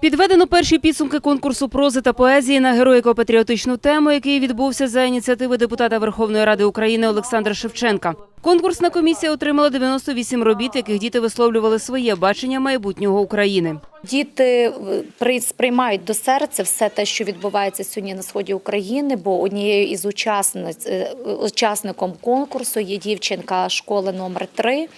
Підведено перші підсумки конкурсу прози та поезії на героїко-патріотичну тему, який відбувся за ініціативи депутата Верховної Ради України Олександра Шевченка. Конкурсна комісія отримала 98 робіт, яких діти висловлювали своє бачення майбутнього України. Діти е, при- сприймають до серця все те, що відбувається сьогодні на сході України. Бо однією із е, учасником конкурсу є дівчинка школи номер 3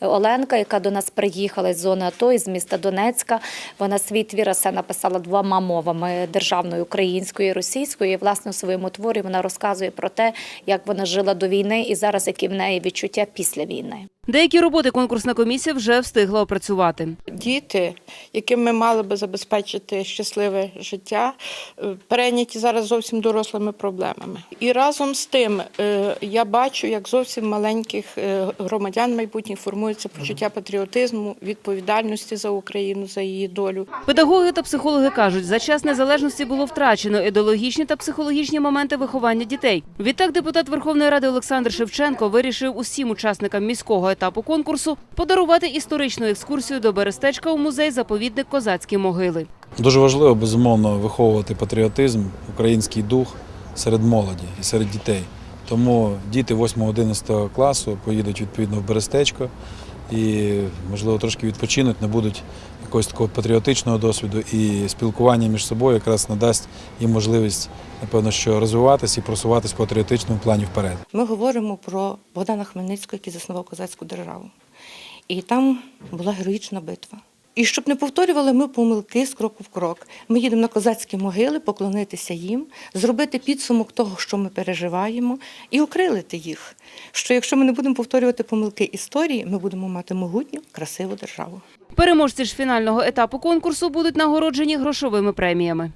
Оленка, яка до нас приїхала з зони АТО із міста Донецька. Вона свій твір есе написала двома мовами державною українською і російською. І власне у своєму творі вона розказує про те, як вона жила до війни, і зараз які в неї відчуття після війни. Деякі роботи конкурсна комісія вже встигла опрацювати. Діти, яким ми мали би забезпечити щасливе життя, е, перейняті зараз зовсім дорослими проблемами. І разом з тим е, я бачу, як зовсім маленьких е, громадян майбутніх формується почуття патріотизму, відповідальності за Україну, за її долю. Педагоги та психологи кажуть, за час незалежності було втрачено ідеологічні та психологічні моменти виховання дітей. Відтак депутат Верховної Ради Олександр Шевченко вирішив усім учасникам міського етапу конкурсу подарувати історичну екскурсію до Берестечка у музей заповідник Козацькі могили. Дуже важливо, безумовно, виховувати патріотизм, український дух серед молоді і серед дітей. Тому діти 8-11 класу поїдуть відповідно в Берестечко і, можливо, трошки відпочинуть, не будуть якогось такого патріотичного досвіду і спілкування між собою якраз надасть їм можливість, напевно, що розвиватися і просуватись в патріотичному плані вперед. Ми говоримо про Богдана Хмельницького, який заснував козацьку державу. І там була героїчна битва. І щоб не повторювали ми помилки з кроку в крок, ми їдемо на козацькі могили, поклонитися їм, зробити підсумок того, що ми переживаємо, і окрилити їх. Що якщо ми не будемо повторювати помилки історії, ми будемо мати могутню, красиву державу. Переможці ж фінального етапу конкурсу будуть нагороджені грошовими преміями.